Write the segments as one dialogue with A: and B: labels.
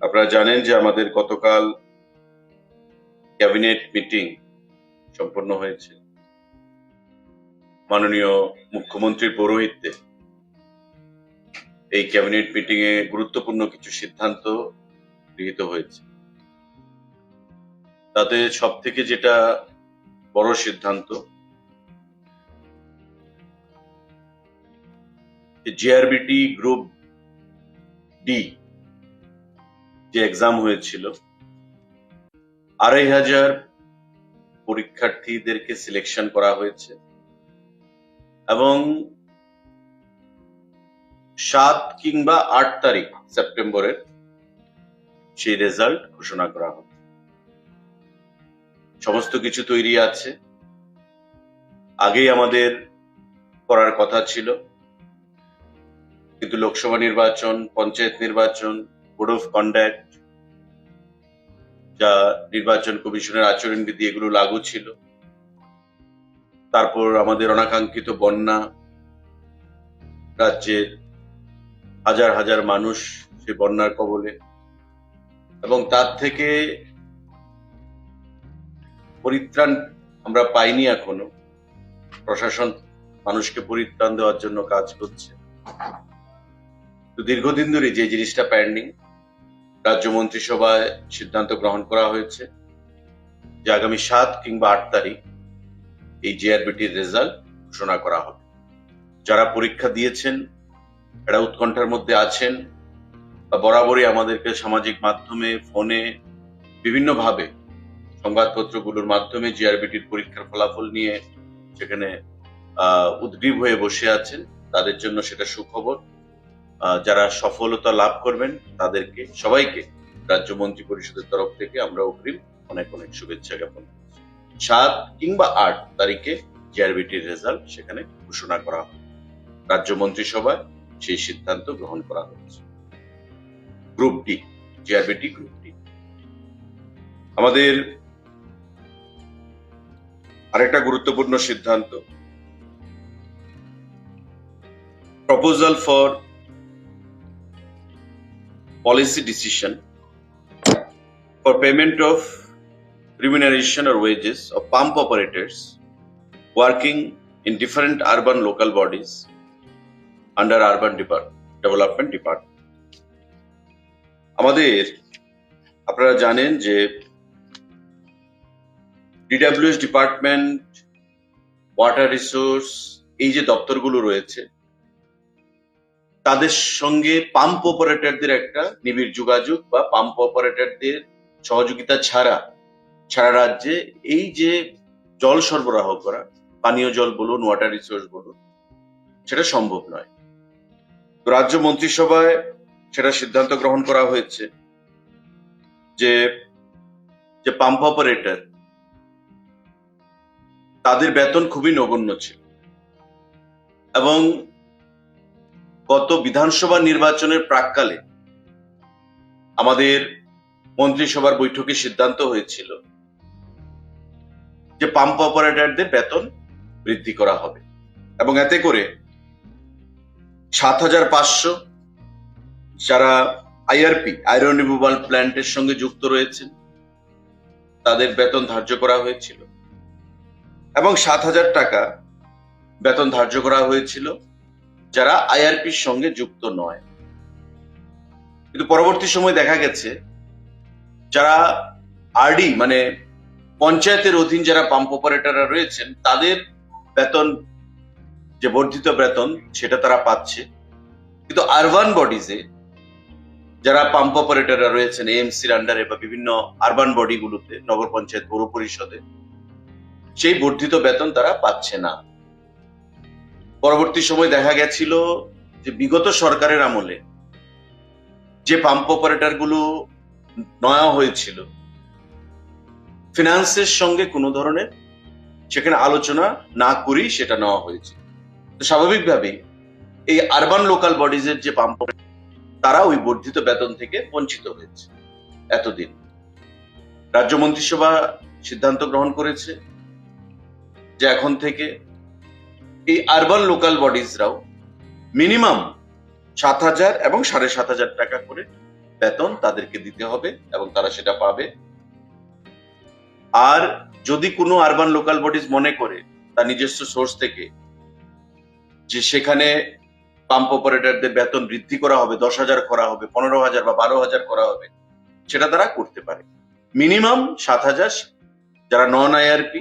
A: আপনারা জানেন যে আমাদের গতকাল ক্যাবিনেট মিটিং সম্পন্ন হয়েছে। মাননীয় মুখ্যমন্ত্রীর পৌরোহিত্যে এই ক্যাবিনেট মিটিং এ গুরুত্বপূর্ণ কিছু সিদ্ধান্ত গৃহীত হয়েছে। তাতে সব থেকে যেটা বড় সিদ্ধান্ত জিআরবিটি গ্রুপ ডি যে এক্সাম হয়েছিল, আড়াই হাজার পরীক্ষার্থীদেরকে সিলেকশন করা হয়েছে এবং সাত কিংবা আট তারিখ সেপ্টেম্বরের সেই রেজাল্ট ঘোষণা করা হবে। সমস্ত কিছু তৈরি আছে। আগেই আমাদের করার কথা ছিল। কিন্তু লোকসভা নির্বাচন, পঞ্চায়েত নির্বাচন কোড অফ কন্ডাক্ট যা নির্বাচন কমিশনের আচরণবিধি এগুলো লাগু ছিল। তারপর আমাদের অনাকাঙ্ক্ষিত বন্যা, রাজ্যের হাজার হাজার মানুষ সে বন্যার কবলে। এবং তার থেকে পরিত্রাণ আমরা পাইনি এখনও। প্রশাসন মানুষকে পরিত্রাণ দেওয়ার জন্য কাজ করছে। তো দীর্ঘদিন ধরে যে জিনিসটা পেন্ডিং রাজ্য মন্ত্রিসভায় সিদ্ধান্ত গ্রহণ করা হয়েছে যে আগামী সাত কিংবা আট তারিখ এই জেআরবিটির রেজাল্ট ঘোষণা করা হবে। যারা পরীক্ষা দিয়েছেন এরা উৎকণ্ঠার মধ্যে আছেন, বা বরাবরই আমাদেরকে সামাজিক মাধ্যমে, ফোনে, বিভিন্নভাবে সংবাদপত্রগুলোর মাধ্যমে জিআরবিটির পরীক্ষার ফলাফল নিয়ে সেখানে উদ্গ্রীব হয়ে বসে আছেন, তাদের জন্য সেটা সুখবর। যারা সফলতা লাভ করবেন, তাদেরকে, সবাইকে রাজ্য মন্ত্রী পরিষদের তরফ থেকে আমরা অগ্রিম অনেক অনেক শুভেচ্ছা জ্ঞাপন সাত কিংবা আট তারিখে জিআরবিটির রেজাল্ট সেখানে ঘোষণা করা হবে। রাজ্য মন্ত্রিসভায় সেই সিদ্ধান্ত গ্রহণ করা হয়েছে group D GRBT group D আমাদের আরেকটা গুরুত্বপূর্ণ সিদ্ধান্ত। Proposal for policy decision for payment of remuneration or wages of pump operators working in different urban local bodies under urban Depart- development department আমাদের আপনারা জানেন যে ডিডাব্লিউএস ডিপার্টমেন্ট ওয়াটার রিসোর্স এই যে দপ্তরগুলো রয়েছে তাদের সঙ্গে পাম্প অপারেটরদের একটা নিবিড় যোগাযোগ বা পাম্প অপারেটরদের সহযোগিতা ছাড়া সারা রাজ্যে এই যে জল সরবরাহ করা, পানীয় জল বলুন ওয়াটার রিসোর্স বলুন, সেটা সম্ভব নয়। তো রাজ্য মন্ত্রিসভায় সেটা সিদ্ধান্ত গ্রহণ করা হয়েছে যে যে পাম্প অপারেটর তাদের বেতন খুবই নগণ্য ছিল। এবং গত বিধানসভা নির্বাচনের প্রাককালে আমাদের মন্ত্রিসভার বৈঠকে সিদ্ধান্ত হয়েছিল যে পাম্প অপারেটরদের বেতন বৃদ্ধি করা হবে এবং এতে করে সাত হাজার পাঁচশো যারা আইআরপি আয়রন রিমুভাল প্ল্যান্টের সঙ্গে যুক্ত রয়েছেন, তাদের বেতন ধার্য করা হয়েছিল। এবং সাত হাজার টাকা বেতন ধার্য করা হয়েছিল যারা আইআরপির সঙ্গে যুক্ত নয়। কিন্তু পরবর্তী সময় দেখা গেছে, যারা আরডি মানে পঞ্চায়েতের অধীন যারা পাম্প অপারেটররা রয়েছেন, তাদের বেতন, যে বর্ধিত বেতন, সেটা তারা পাচ্ছে। কিন্তু আরবান বডিজে যারা পাম্প অপারেটররা রয়েছেন এএমসির আন্ডারে বা বিভিন্ন আরবান বডিগুলোতে নগর পঞ্চায়েত, পৌর পরিষদে, সেই বর্ধিত বেতন তারা পাচ্ছে না। পরবর্তী সময় দেখা গেছিল যে বিগত সরকারের আমলে যে পাম্প অপারেটরগুলো নয়া হয়েছিল, ফিনান্সের সঙ্গে কোনো ধরনের সেখানে আলোচনা না করেই সেটা নেওয়া হয়েছে। তো স্বাভাবিকভাবেই এই আরবান লোকাল বডিজের যে পাম্প তারা ওই বর্ধিত বেতন থেকে বঞ্চিত হয়েছে এতদিন। রাজ্য মন্ত্রিসভা সিদ্ধান্ত গ্রহণ করেছে যে এখন থেকে এই আরবান লোকাল বডিজরাও মিনিমাম সাত হাজার এবং সাড়ে সাত হাজার টাকা করে বেতন তাদেরকে দিতে হবে এবং তারা সেটা পাবে। আর যদি কোনো আরবান লোকাল বডিজ মনে করে তার নিজস্ব সোর্স থেকে যে সেখানে পাম্প অপারেটরদের বেতন বৃদ্ধি করা হবে, দশ হাজার করা হবে, পনেরো হাজার বা বারো হাজার করা হবে, সেটা তারা করতে পারে। মিনিমাম সাত হাজার যারা নন আইআরপি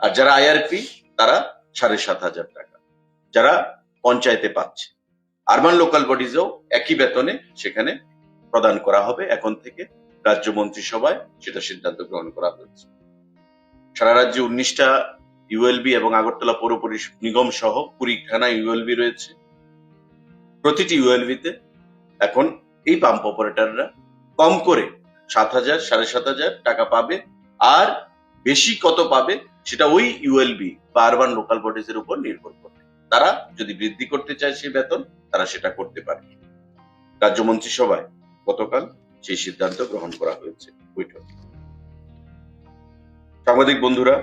A: আর যারা আইআরপি তারা সাড়ে সাত হাজার টাকা। যারা পঞ্চায়েতে পাচ্ছে। আরবান লোকাল বডিজেও একই বেতনে সেখানে প্রদান করা হবে। এখন থেকে রাজ্য মন্ত্রিসভায় সেটা সিদ্ধান্ত গ্রহণ করা হয়েছে। সারা রাজ্যে উনিশটা ইউএলবি এবং আগরতলা পৌর নিগম সহ কুড়িখানা ইউএলবি রয়েছে। প্রতিটি ইউএলবিতে এখন এই পাম্প অপারেটররা কম করে সাত হাজার, সাড়ে সাত হাজার টাকা পাবে। আর বেশি কত পাবে সেটা ওই ইউএলবি বা আরবান লোকাল বডিজ এর উপর নির্ভর করবে তারা যদি বৃদ্ধি করতে চায় সেই বেতন, তারা সেটা করতে পারে। রাজ্য মন্ত্রিসভায় গতকাল সেই সিদ্ধান্ত গ্রহণ করা হয়েছে বৈঠকে। সাংবাদিক বন্ধুরা,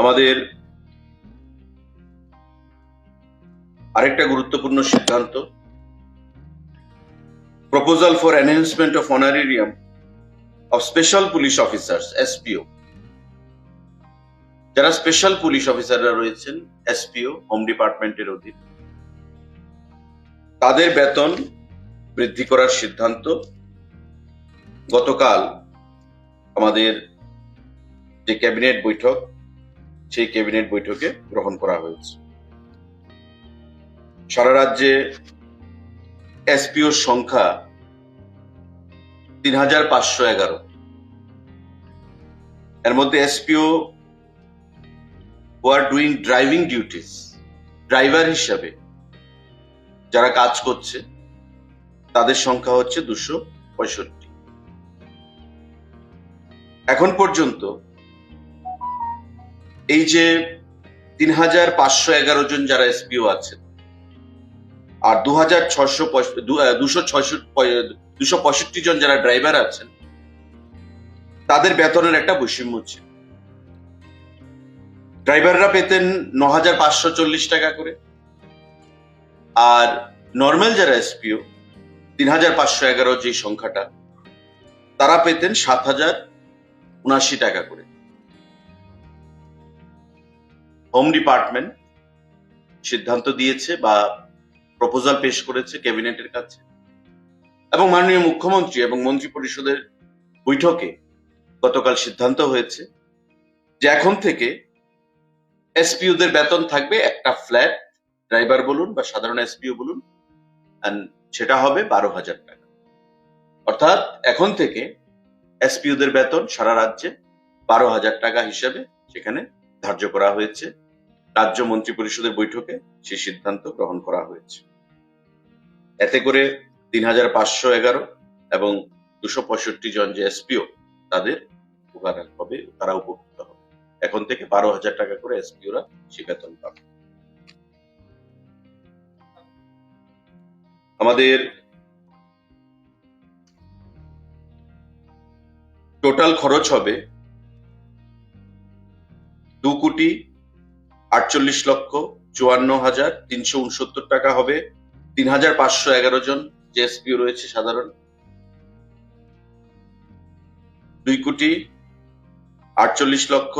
A: আমাদের আরেকটা গুরুত্বপূর্ণ সিদ্ধান্ত। Proposal for enhancement of honorarium of special police officers SPO যারা স্পেশাল পুলিশ অফিসাররা রয়েছেন এসপিও হোম ডিপার্টমেন্টের অধীন, তাদের বেতন বৃদ্ধি করার সিদ্ধান্ত গতকাল আমাদের যে ক্যাবিনেট বৈঠক, সেই ক্যাবিনেট বৈঠকে গ্রহণ করা হয়েছে। সারা রাজ্যে এসপিওর সংখ্যা তিন হাজার পাঁচশো এগারো। এর মধ্যে SPO are doing driving duties driver হিসাবে যারা কাজ করছে, তাদের সংখ্যা হচ্ছে দুশো পঁয়ষট্টি। এখন পর্যন্ত এই যে তিন হাজার পাঁচশো এগারো জন যারা এসপিও আছেন, আর দু হাজার ছশো দুশো দুশো পঁয়ষট্টি জন যারা ড্রাইভার আছেন, তাদের বেতনের একটা বৈষম্য ছিল ড্রাইভাররা পেতেন ন হাজার পাঁচশো চল্লিশ টাকা করে। আর নর্মাল যারা এসপিও তিন হাজার পাঁচশো এগারো যে সংখ্যাটা, তারা পেতেন সাত হাজার উনাশি টাকা করে। হোম ডিপার্টমেন্ট সিদ্ধান্ত দিয়েছে বা প্রপোজাল পেশ করেছে ক্যাবিনেটের কাছে। এবং মাননীয় মুখ্যমন্ত্রী এবং মন্ত্রী পরিষদের বৈঠকে গতকাল সিদ্ধান্ত হয়েছে যে এখন থেকে এসপিওদের বেতন থাকবে একটা ফ্ল্যাট, ড্রাইভার বলুন বা সাধারণ এসপিও বলুন সেটা হবে বারো হাজার টাকা। অর্থাৎ এখন থেকে এসপিওদের বেতন সারা রাজ্যে বারো হাজার টাকা হিসেবে সেখানে ধার্য করা হয়েছে। রাজ্য মন্ত্রী পরিষদের বৈঠকে সেই সিদ্ধান্ত গ্রহণ করা হয়েছে। এতে করে তিন হাজার পাঁচশো এগারো এবং দুশো পঁয়ষট্টি জন যে এসপিও তাদের উপকার হবে, তারা উপকৃত হবে। এখন থেকে বারো হাজার টাকা করে এসপিওরা সে বেতন পাবে। আমাদের টোটাল খরচ হবে দু কোটি আটচল্লিশ লক্ষ চুয়ান্ন হাজার তিনশো উনসত্তর টাকা হবে। তিন হাজার পাঁচশো এগারো জন যে এসপিও রয়েছে সাধারণ। দুই কোটি আটচল্লিশ লক্ষ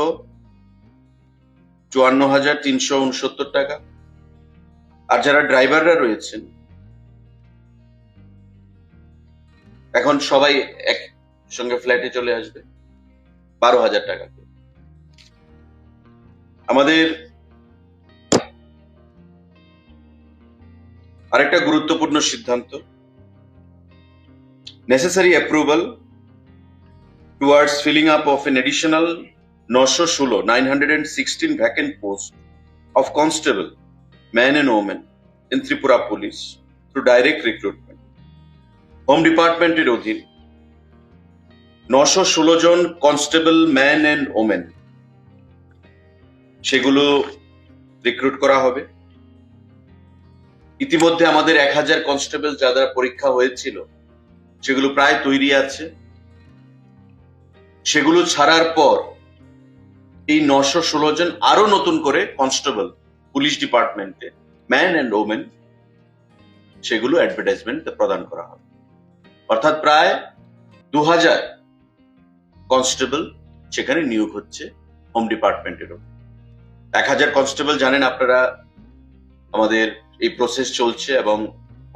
A: চুয়ান্ন হাজার তিনশো উনসত্তর টাকা আর যারা ড্রাইভাররা রয়েছেন, এখন সবাই এক সঙ্গে ফ্ল্যাটে চলে আসবে, বারো হাজার টাকা। আমাদের আরেকটা গুরুত্বপূর্ণ সিদ্ধান্ত necessary approval towards filling up of an additional নশো ষোলো nine hundred and sixteen vacant post of constable man and women in Tripura police through direct recruitment home ডিপার্টমেন্টের অধীন নশো ষোলো জন কনস্টেবল ম্যান অ্যান্ড ওমেন সেগুলো রিক্রুট করা হবে। ইতিমধ্যে আমাদের এক হাজার কনস্টেবল যাদের পরীক্ষা হয়েছিল, সেগুলো প্রায় তৈরি আছে। সেগুলো ছাড়ার পর এই নশো ষোলো জন আরও নতুন করে কনস্টেবল পুলিশ ডিপার্টমেন্টে, ম্যান অ্যান্ড ওমেন, সেগুলো অ্যাডভার্টাইজমেন্ট প্রদান করা হবে। অর্থাৎ প্রায় দু হাজার কনস্টেবল সেখানে নিয়োগ হচ্ছে হোম ডিপার্টমেন্টেরও এক হাজার কনস্টেবল জানেন আপনারা, আমাদের এই প্রসেস চলছে এবং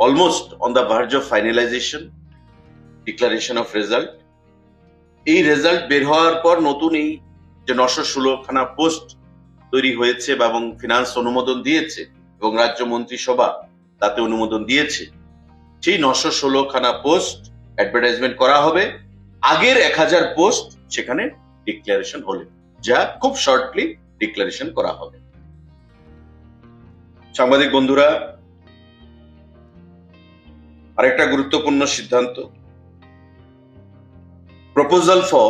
A: almost on the verge of finalisation declaration of result এই রেজাল্ট বের হওয়ার পর নতুন এই যে নশো ষোলোখানা পোস্ট তৈরি হয়েছে এবং ফিনান্স অনুমোদন দিয়েছে এবং রাজ্য মন্ত্রিসভা তাতে অনুমোদন দিয়েছে, সেই নশো ষোলোখানা পোস্ট অ্যাডভার্টাইজমেন্ট করা হবে। আগের এক হাজার পোস্ট সেখানে ডিক্লারেশন হলে, যা খুব শর্টলি ডিক্লারেশন করা হবে। সাংবাদিক বন্ধুরা, আরেকটা গুরুত্বপূর্ণ সিদ্ধান্ত। Proposal for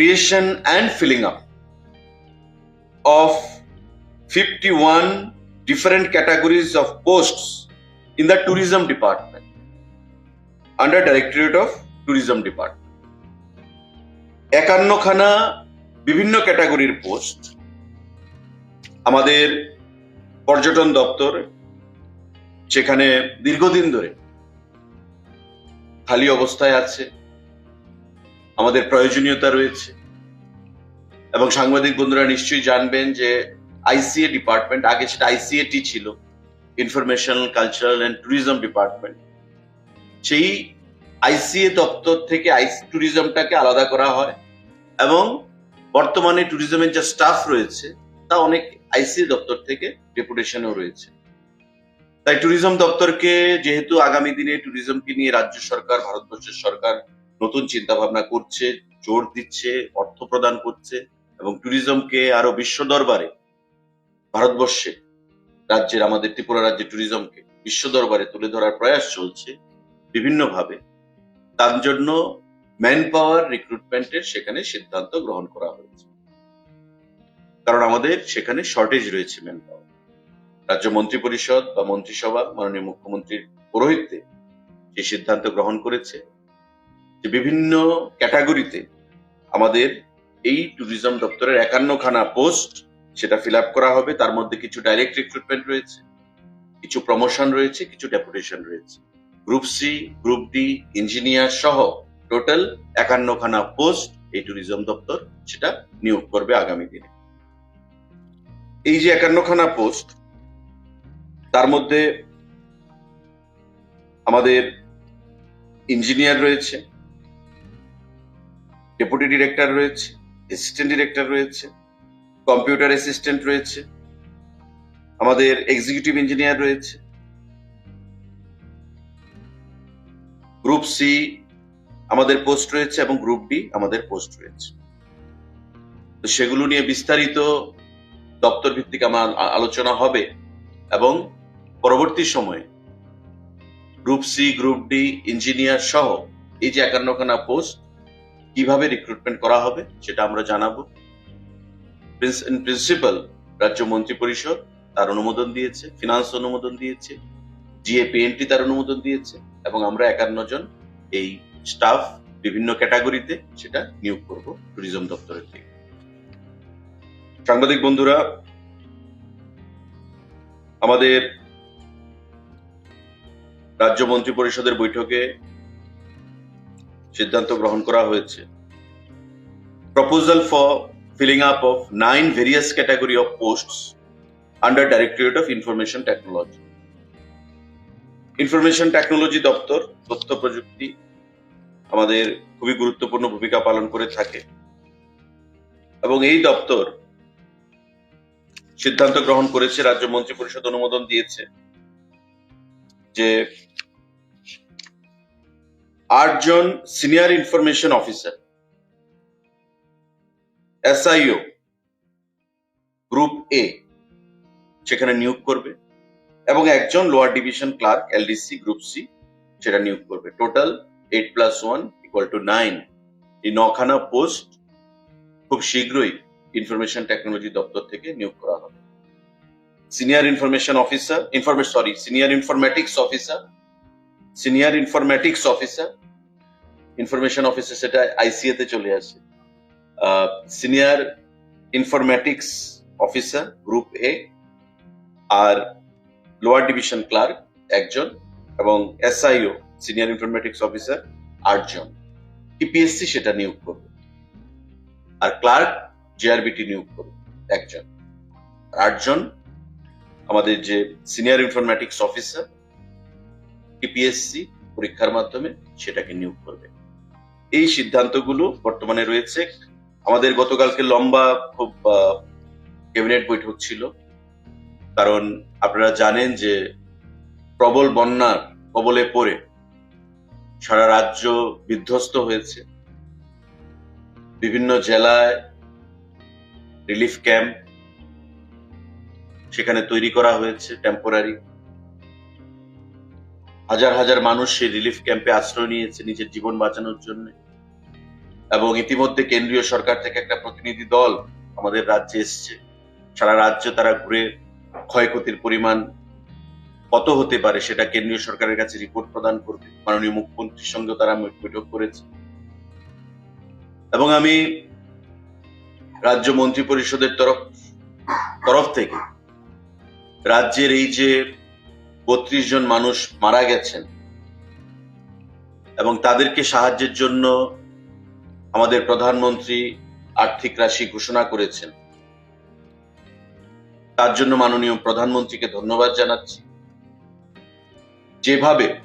A: creation and filling up of 51 different categories of posts in the tourism department under directorate of tourism department একান্নখানা বিভিন্ন ক্যাটাগরির পোস্ট আমাদের পর্যটন দপ্তর সেখানে দীর্ঘদিন ধরে খালি অবস্থায় আছে আমাদের প্রয়োজনীয়তা রয়েছে। এবং সাংবাদিক বন্ধুরা নিশ্চয়ই জানবেন যে আইসিএ ডিপার্টমেন্ট, আগে সেটা আইসিএটি ছিল information cultural and tourism department. সেই আইসিএ দপ্তর থেকে আইস, ট্যুরিজমটাকে আলাদা করা হয় এবং বর্তমানে ট্যুরিজমের যে স্টাফ রয়েছে, তা অনেক আইসিএ দপ্তর থেকে ডেপুটেশনও রয়েছে। তাই ট্যুরিজম দপ্তরকে যেহেতু আগামী দিনে ট্যুরিজমকে নিয়ে রাজ্য সরকার, ভারতবর্ষের সরকার নতুন চিন্তা ভাবনা করছে, জোর দিচ্ছে, অর্থ প্রদান করছে এবং ট্যুরিজমকে আরও বিশ্ব দরবারে, ভারতবর্ষে, রাজ্যের, আমাদের ত্রিপুরা রাজ্যের ট্যুরিজমকে বিশ্ব দরবারে তুলে ধরার প্রয়াস চলছে বিভিন্নভাবে। তার জন্য ম্যান পাওয়ার রিক্রুটমেন্টের সেখানে সিদ্ধান্ত গ্রহণ করা হয়েছে। কারণ আমাদের সেখানে শর্টেজ রয়েছে ম্যান পাওয়ার রাজ্য মন্ত্রী পরিষদ বা মন্ত্রিসভা মাননীয় মুখ্যমন্ত্রীর পৌরোহিত্যে যে সিদ্ধান্ত গ্রহণ করেছে যে বিভিন্ন ক্যাটাগরিতে আমাদের এই ট্যুরিজম দপ্তরের একান্নখানা পোস্ট সেটা ফিল আপ করা হবে। তার মধ্যে কিছু ডাইরেক্ট রিক্রুটমেন্ট রয়েছে, কিছু প্রমোশন রয়েছে, কিছু ডেপুটেশন রয়েছে। Group C group D engineer সহ টোটাল একান্নখানা পোস্ট এই ট্যুরিজম দপ্তর সেটা নিয়োগ করবে আগামী দিনে। এই যে একান্নখানা পোস্ট তার মধ্যে আমাদের ইঞ্জিনিয়ার রয়েছে ডেপুটি ডিরেক্টর রয়েছে অ্যাসিস্ট্যান্ট ডিরেক্টর রয়েছে কম্পিউটার অ্যাসিস্ট্যান্ট রয়েছে, আমাদের এক্সিকিউটিভ ইঞ্জিনিয়ার রয়েছে গ্রুপ সি আমাদের পোস্ট রয়েছে এবং গ্রুপ ডি আমাদের পোস্ট রয়েছে। তো সেগুলো নিয়ে বিস্তারিত দপ্তর ভিত্তিক আমার আলোচনা হবে এবং পরবর্তী সময়ে group C group D engineer সহ এই যে একান্নখানা পোস্ট কীভাবে রিক্রুটমেন্ট করা হবে, সেটা আমরা জানাব। প্রিন্সিপাল রাজ্য মন্ত্রী পরিষদ তার অনুমোদন দিয়েছে ফিনান্স অনুমোদন দিয়েছে জিএপিএনটি তার অনুমোদন দিয়েছে, এবং আমরা একান্ন জন এই স্টাফ বিভিন্ন ক্যাটাগরিতে সেটা নিয়োগ করব ট্যুরিজম দপ্তরের থেকে। সাংবাদিক বন্ধুরা, আমাদের রাজ্য মন্ত্রী পরিষদের বৈঠকে সিদ্ধান্ত গ্রহণ করা হয়েছে proposal for filling up of nine various category of posts under Directorate of Information Technology. Information technology দপ্তর তথ্য প্রযুক্তি আমাদের খুবই গুরুত্বপূর্ণ ভূমিকা পালন করে থাকে এবং এই দপ্তর সিদ্ধান্ত গ্রহণ করেছে, রাজ্য মন্ত্রী পরিষদ অনুমোদন দিয়েছে যে আটজন senior information officer, SIO, group A, সেখানে নিয়োগ করবে এবং একজন lower division clerk, LDC, group C, সেটা নিয়োগ করবে। Total eight plus one equal to nine এই নখানা পোস্ট খুব শীঘ্রই ইনফরমেশন টেকনোলজি দপ্তর থেকে নিয়োগ করা হবে। Senior information officer information sorry senior informatics officer senior informatics officer, information officer সেটা আইসিএ তে চলে আসে। Senior informatics officer group A R lower division clerk একজন এবং এসআইও সিনিয়র ইনফরমেটিক্স অফিসার আটজন। টিপিএসসি সেটা নিয়োগ করবে আর ক্লার্ক জেআরবিটি নিয়োগ করবে একজন। আটজন আমাদের যে সিনিয়র ইনফরমেটিক্স অফিসার টিপিএসসি পরীক্ষার মাধ্যমে সেটাকে নিয়োগ করবে। এই সিদ্ধান্তগুলো বর্তমানে রয়েছে। আমাদের গতকালকে লম্বা খুব ক্যাবিনেট বৈঠক ছিল। কারণ আপনারা জানেন যে প্রবল বন্যার কবলে পড়ে সারা রাজ্য বিধ্বস্ত হয়েছে। বিভিন্ন জেলায় রিলিফ ক্যাম্প সেখানে তৈরি করা হয়েছে টেম্পোরারি হাজার হাজার মানুষ সেই রিলিফ ক্যাম্পে আশ্রয় নিয়েছে নিজের জীবন বাঁচানোর জন্য। এবং ইতিমধ্যে কেন্দ্রীয় সরকার থেকে একটা প্রতিনিধি দল আমাদের রাজ্যে এসছে। সারা রাজ্য তারা ঘুরে ক্ষয়ক্ষতির পরিমাণ কত হতে পারে সেটা কেন্দ্রীয় সরকারের কাছে রিপোর্ট প্রদান করবে। মাননীয় মুখ্যমন্ত্রীর সঙ্গে তারা বৈঠক করেছে। এবং আমি রাজ্য মন্ত্রী পরিষদের তরফ তরফ থেকে রাজ্যের এই যে বত্রিশ জন মানুষ মারা গেছেন। এবং তাদেরকে সাহায্যের জন্য আমাদের প্রধানমন্ত্রী আর্থিক রাশি ঘোষণা করেছেন। তার জন্য মাননীয় প্রধানমন্ত্রীকে ধন্যবাদ জানাচ্ছি। যেভাবে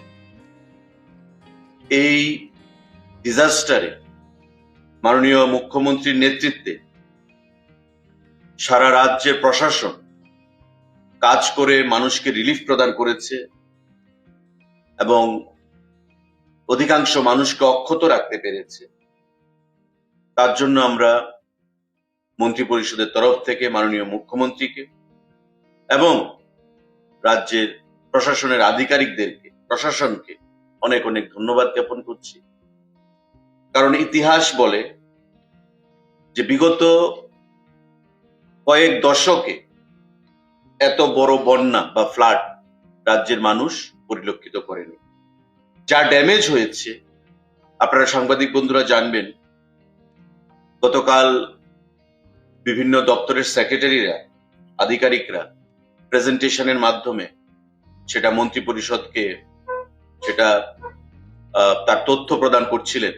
A: এই ডিজাস্টারে মাননীয় মুখ্যমন্ত্রীর নেতৃত্বে সারা রাজ্যের প্রশাসন কাজ করে মানুষকে রিলিফ প্রদান করেছে এবং অধিকাংশ মানুষকে অক্ষত রাখতে পেরেছে। তার জন্য আমরা মন্ত্রী পরিষদের তরফ থেকে মাননীয় মুখ্যমন্ত্রীকে এবং রাজ্যের প্রশাসনের আধিকারিকদেরকে, প্রশাসনকে অনেক অনেক ধন্যবাদ জ্ঞাপন করছি। কারণ ইতিহাস বলে যে বিগত কয়েক দশকে এত বড় বন্যা বা ফ্লাড রাজ্যের মানুষ পরিলক্ষিত করেনি। যা ড্যামেজ হয়েছে, আপনারা সাংবাদিক বন্ধুরা জানবেন, গতকাল বিভিন্ন দপ্তরের সেক্রেটারিরা আধিকারিকরা প্রেজেন্টেশনের মাধ্যমে সেটা মন্ত্রী পরিষদকে সেটা তার তথ্য প্রদান করছিলেন।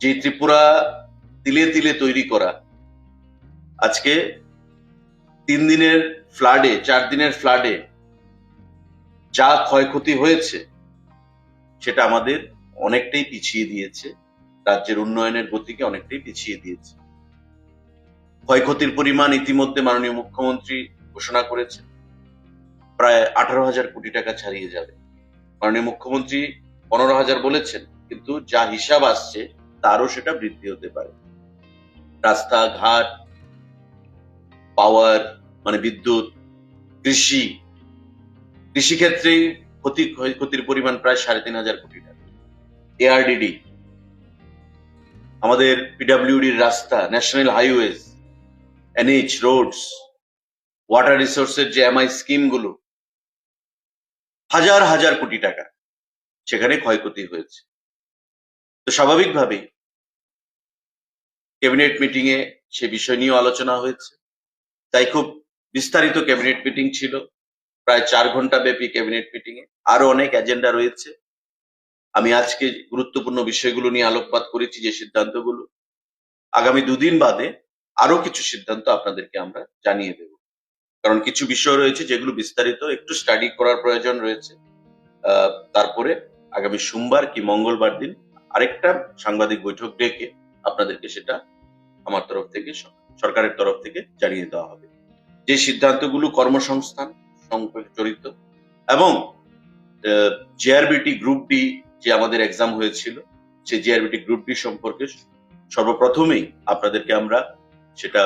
A: যে ত্রিপুরা তিলে তিলে তৈরি করা, আজকে তিন দিনের ফ্লাডে চার দিনের ফ্লাডে যা ক্ষয়ক্ষতি হয়েছে, সেটা আমাদের অনেকটাই পিছিয়ে দিয়েছে, রাজ্যের উন্নয়নের গতিকে অনেকটাই পিছিয়ে দিয়েছে। ক্ষয়ক্ষতির পরিমাণ ইতিমধ্যে মাননীয় মুখ্যমন্ত্রী ঘোষণা করেছে প্রায় আঠারো হাজার কোটি টাকা ছাড়িয়ে যাবে। মাননীয় মুখ্যমন্ত্রী পনেরো হাজার বলেছেন, কিন্তু যা হিসাব আসছে, তারও সেটা বৃদ্ধি হতে পারে। রাস্তাঘাট পাওয়ার মানে বিদ্যুৎ, কৃষি কৃষিক্ষেত্রে ক্ষতি ক্ষয়ক্ষতির পরিমাণ প্রায় সাড়ে তিন হাজার কোটি টাকা। এআরডিডি আমাদের পিডাব্লিউডির রাস্তা national highways NH roads water রিসোর্সের যে এমআই স্কিমগুলো হাজার হাজার কোটি টাকা সেখানে ক্ষয়ক্ষতি হয়েছে। তো স্বাভাবিকভাবেই ক্যাবিনেট মিটিং এ সে বিষয় নিয়েও আলোচনা হয়েছে। তাই খুব বিস্তারিত ক্যাবিনেট মিটিং ছিল। প্রায় চার ঘণ্টা ব্যাপী ক্যাবিনেট মিটিং এ। আরও অনেক এজেন্ডা রয়েছে। আমি আজকে গুরুত্বপূর্ণ বিষয়গুলো নিয়ে আলোকপাত করেছি যে সিদ্ধান্তগুলো। আগামী দুদিন বাদে আরও কিছু সিদ্ধান্ত আপনাদেরকে আমরা জানিয়ে দেব। কারণ কিছু বিষয় রয়েছে যেগুলো বিস্তারিত একটু স্টাডি করার প্রয়োজন রয়েছে। তারপরে আগামী সোমবার কি মঙ্গলবার দিন আরেকটা সাংবাদিক বৈঠক ডেকে আপনাদেরকে সেটা আমার তরফ থেকে, সরকারের তরফ থেকে জানিয়ে দেওয়া হবে। যে সিদ্ধান্তগুলো কর্মসংস্থান জড়িত এবং জেআরবিটি গ্রুপ ডি যে আমাদের এক্সাম হয়েছিল সেই জেআরবিটি গ্রুপ ডি সম্পর্কে সর্বপ্রথমেই আপনাদেরকে আমরা সেটা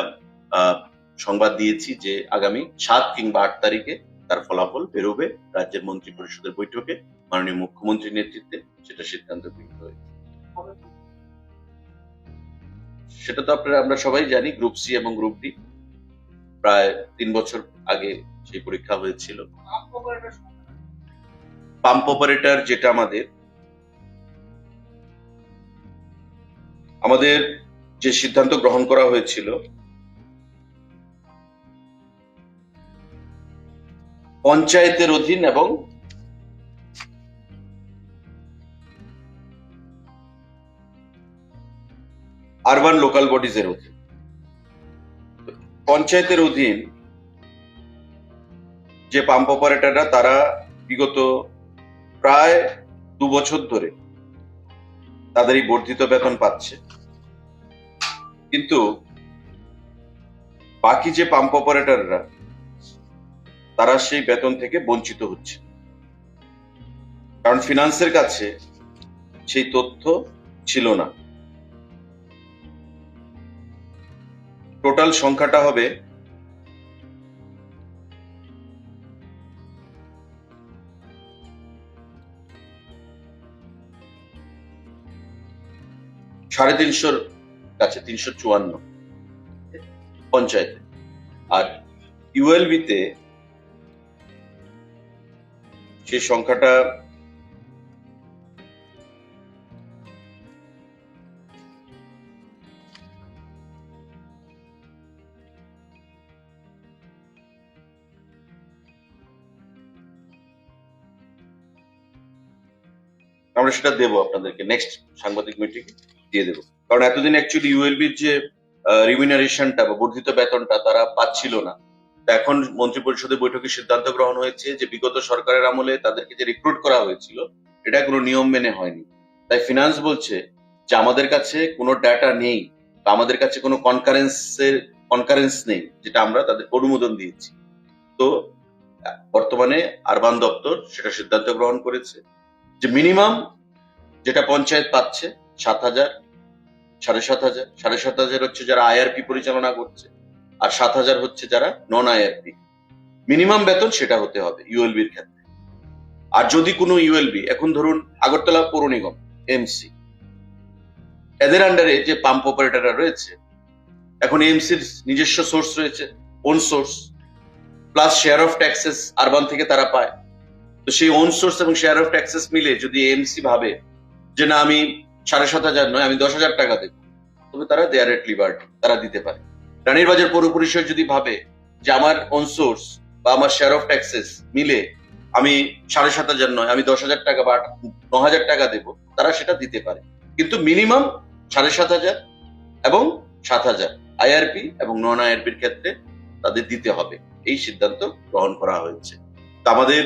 A: সংবাদ দিয়েছি যে আগামী সাত কিংবা আট তারিখে তার ফলাফল বেরোবে রাজ্যের মন্ত্রী পরিষদের বৈঠকে মাননীয় মুখ্যমন্ত্রীর নেতৃত্বে সেটা সিদ্ধান্ত গৃহীত হয়েছে। সেটা তো আপনারা, আমরা সবাই জানি গ্রুপ সি এবং গ্রুপ ডি প্রায় তিন বছর আগে সেই পরীক্ষা হয়েছিল। পাম্প অপারেটর যেটা আমাদের আমাদের যে সিদ্ধান্ত গ্রহণ করা হয়েছিল, পঞ্চায়েতের অধীন এবং আরবান লোকাল বডিজের অধীন। পঞ্চায়েতের অধীন যে পাম্প অপারেটররা, তারা বিগত প্রায় দু বছর ধরে তাদের এই বর্ধিত বেতন পাচ্ছে। কিন্তু বাকি যে পাম্প অপারেটররা, তারা সেই বেতন থেকে বঞ্চিত হচ্ছে। কারণ ফিনান্সের কাছে সেই তথ্য ছিল না। টোটাল সংখ্যাটা হবে সাড়ে তিনশোর কাছে তিনশো চুয়ান্ন পঞ্চায়েতে। আর ইউএলবিতে সেই সংখ্যাটা সেটা দেবো আপনাদেরকে। নেক্সট সাংবাদিক মিটিং দিয়ে দেবো। কারণ এতদিন অ্যাকচুয়ালি ইউএলবির যে রিমিনারেশনটা বা বর্ধিত বেতনটা তারা পাচ্ছিল না। এখন মন্ত্রী পরিষদের বৈঠকে সিদ্ধান্ত গ্রহণ হয়েছে যে বিগত সরকারের আমলে তাদেরকে যে রিক্রুট করা হয়েছিল, এটা কোনো নিয়ম মেনে হয়নি। তাই ফিনান্স বলছে যে আমাদের কাছে কোনো ডাটা নেই বা আমাদের কাছে কোনো কনকারেন্সের কনকারেন্স নেই, যেটা আমরা তাদের অনুমোদন দিয়েছি। তো, বর্তমানে আরবান দপ্তর সেটা সিদ্ধান্ত গ্রহণ করেছে যে মিনিমাম যেটা পঞ্চায়েত পাচ্ছে, সাত হাজার, সাড়ে সাত হাজার। সাড়ে সাত হাজার হচ্ছে যারা আইআরপি পরিচালনা করছে, আর সাত হাজার হচ্ছে যারা নন আইআরপি মিনিমাম বেতন সেটা হতে হবে ইউএলবির ক্ষেত্রে। আর যদি কোনো ইউএলবি এখন ধরুন আগরতলা পৌর নিগম এমসি এদের আন্ডারে যে পাম্প অপারেটররা রয়েছে, এখন এমসির নিজস্ব সোর্স রয়েছে own source plus share of taxes urban থেকে তারা পায়। তো সেই ওন সোর্স এবং শেয়ার অফ ট্যাক্সেস মিলে যদি এমসি ভাবে যে না, আমি সাড়ে সাত হাজার নয়, আমি দশ হাজার টাকা দেবো। তবে তারা দেয়ার এট লিবার্টি তারা দিতে পারে। রানীর বাজার পৌর পরিষদ যদি ভাবে যে আমার ওন সোর্স বা আমার শেয়ার অফ ট্যাক্সেস মিলে আমি সাড়ে সাত হাজার নয়, আমি দশ হাজার টাকা বা ন হাজার টাকা দেবো, তারা সেটা দিতে পারে। কিন্তু মিনিমাম সাড়ে সাত হাজার এবং সাত হাজার আইআরপি এবং নন আইআরপির ক্ষেত্রে তাদের দিতে হবে। এই সিদ্ধান্ত গ্রহণ করা হয়েছে। তো আমাদের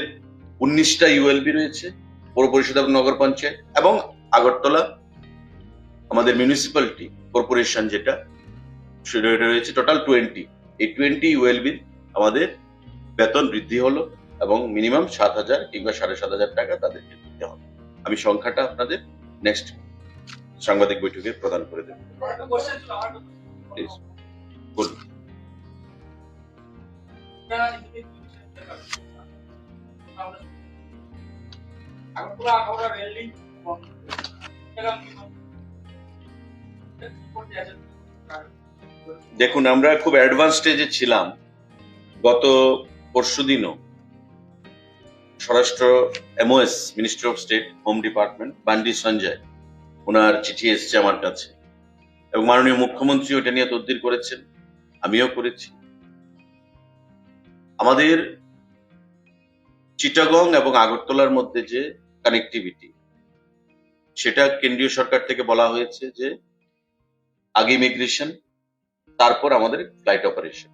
A: উনিশটা ইউএলবি রয়েছে, পৌর পরিষদ এবং নগর পঞ্চায়েত এবং আগরতলা আমাদের মিউনিসিপ্যালিটি কর্পোরেশন যেটা সেটা রয়েছে টোটাল টোয়েন্টি এই টোয়েন্টি ইউএলবির আমাদের বেতন বৃদ্ধি হলো এবং মিনিমাম সাত হাজার কিংবা সাড়ে সাত হাজার টাকা তাদেরকে দিতে হবে আমি সংখ্যাটা আপনাদের নেক্সট সাংবাদিক বৈঠকে প্রদান করে দেব বলুন
B: আগরতলা হাওড়া রেল
A: দেখুন, আমরা খুব অ্যাডভান্স স্টেজে ছিলাম গত পরশুদিনও স্বরাষ্ট্র MOS ministry of state home department Bandi Sanjay, ওনার চিঠি এসছে আমার কাছে। এবং মাননীয় মুখ্যমন্ত্রী ওটা নিয়ে তদবির করেছেন, আমিও করেছি। আমাদের চিটাগং এবং আগরতলার মধ্যে যে কানেক্টিভিটি সেটা কেন্দ্রীয় সরকার থেকে বলা হয়েছে যে, আগে ইমিগ্রেশন তারপর আমাদের ফ্লাইট অপারেশন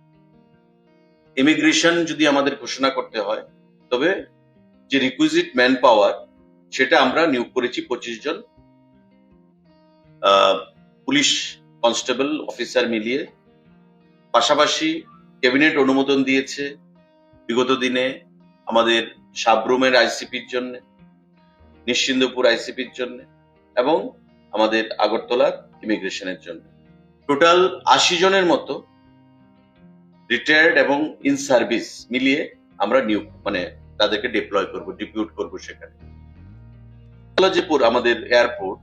A: ইমিগ্রেশন যদি আমাদের ঘোষণা করতে হয়, তবে যে রিকুইজিট ম্যান পাওয়ার সেটা আমরা নিয়োগ করেছি পঁচিশ জন পুলিশ কনস্টেবল অফিসার মিলিয়ে। পাশাপাশি ক্যাবিনেট অনুমোদন দিয়েছে। বিগত দিনে আমাদের সাবরুমের আইসিপির জন্য। নিশ্চিন্দপুর আইসিপির জন্য এবং আমাদের আগরতলার ইমিগ্রেশনের জন্য। টোটাল আশি জনের মতো রিটায়ার্ড এবং ইন সার্ভিস মিলিয়ে আমরা নিয়োগ মানে তাদেরকে ডিপ্লয় করব ডিপিউট করব সেখানে। আগরতলা যে পুর- আমাদের এয়ারপোর্ট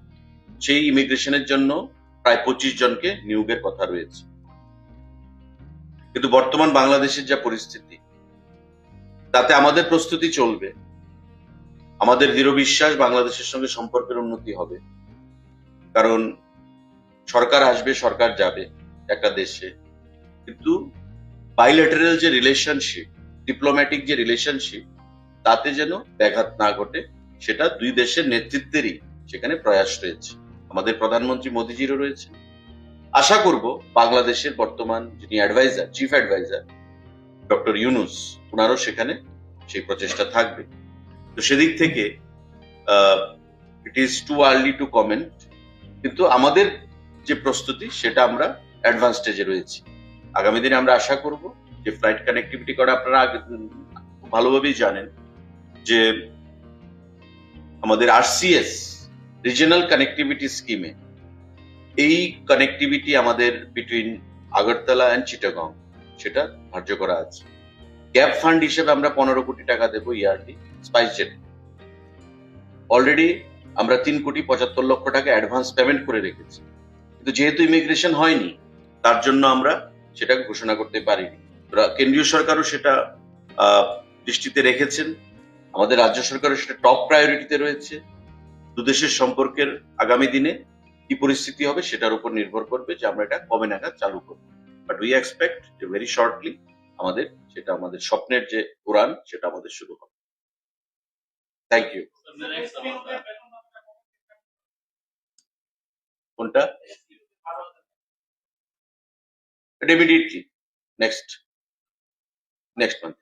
A: সেই ইমিগ্রেশনের জন্য প্রায় পঁচিশ জনকে নিয়োগের কথা রয়েছে। কিন্তু বর্তমান বাংলাদেশের যা পরিস্থিতি, তাতে আমাদের প্রস্তুতি চলবে। আমাদের দৃঢ় বিশ্বাস বাংলাদেশের সঙ্গে সম্পর্কের উন্নতি হবে। কারণ সরকার আসবে, সরকার যাবে একটা দেশে। কিন্তু বাইলেটারাল যে রিলেশনশিপ ডিপ্লোম্যাটিক যে রিলেশনশিপ তাতে যেন ব্যাঘাত না ঘটে, সেটা দুই দেশের নেতৃত্বেরই সেখানে প্রয়াস রয়েছে। আমাদের প্রধানমন্ত্রী মোদিজিরও রয়েছে। আশা করব বাংলাদেশের বর্তমান যিনি adviser chief adviser doctor Yunus ওনারও সেখানে সেই প্রচেষ্টা থাকবে। তো সেদিক থেকে it is too early to comment কিন্তু আমাদের যে প্রস্তুতি, সেটা আমরা অ্যাডভান্স স্টেজে রয়েছি। আগামী দিনে আমরা আশা করব যে ফ্লাইট কানেক্টিভিটি করা আপনারা ভালোভাবেই জানেন যে আমাদের আরসিএস রিজিয়নাল কানেক্টিভিটি স্কিমে এই কানেক্টিভিটি আমাদের বিটুইন আগরতলা অ্যান্ড চিটাগং সেটা ধার্য করা আছে। গ্যাপ ফান্ড হিসেবে আমরা পনেরো কোটি টাকা দেবো ইয়ারলি স্পাইস জেট অলরেডি আমরা তিন কোটি পঁচাত্তর লক্ষ টাকা অ্যাডভান্স পেমেন্ট করে রেখেছি। কিন্তু যেহেতু ইমিগ্রেশন হয়নি, তার জন্য আমরা সেটা ঘোষণা করতে পারিনি। কেন্দ্রীয় সরকারও সেটা দৃষ্টিতে রেখেছেন। আমাদের রাজ্য সরকারও সেটা টপ প্রায়োরিটিতে রয়েছে। দুদেশের সম্পর্কের আগামী দিনে কি পরিস্থিতি হবে সেটার উপর নির্ভর করবে যে আমরা এটা কবে নাগাদ চালু করব। বাট উই এক্সপেক্ট যে ভেরি শর্টলি আমাদের, সেটা আমাদের স্বপ্নের যে উড়ান, সেটা আমাদের শুরু হবে। Thank you. Punta? Immediately. Next. Next month.